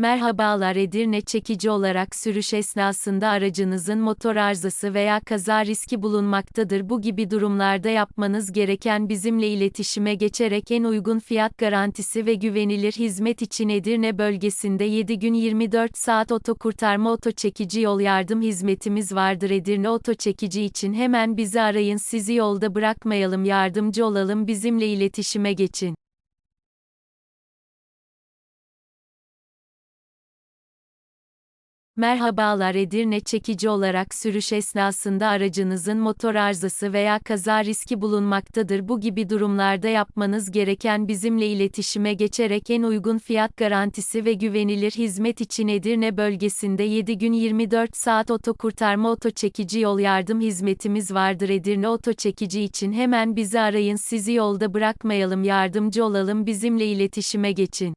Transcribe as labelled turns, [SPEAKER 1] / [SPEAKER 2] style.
[SPEAKER 1] Merhabalar Edirne çekici olarak sürüş esnasında aracınızın motor arızası veya kaza riski bulunmaktadır. Bu gibi durumlarda yapmanız gereken bizimle iletişime geçerek en uygun fiyat garantisi ve güvenilir hizmet için Edirne bölgesinde 7 gün 24 saat oto kurtarma oto çekici yol yardım hizmetimiz vardır. Edirne oto çekici için hemen bizi arayın. Sizi yolda bırakmayalım, yardımcı olalım. Bizimle iletişime geçin. Merhabalar Edirne çekici olarak sürüş esnasında aracınızın motor arızası veya kaza riski bulunmaktadır. Bu gibi durumlarda yapmanız gereken bizimle iletişime geçerek en uygun fiyat garantisi ve güvenilir hizmet için Edirne bölgesinde 7 gün 24 saat oto kurtarma oto çekici yol yardım hizmetimiz vardır. Edirne oto çekici için hemen bizi arayın. Sizi yolda bırakmayalım, yardımcı olalım. Bizimle iletişime geçin.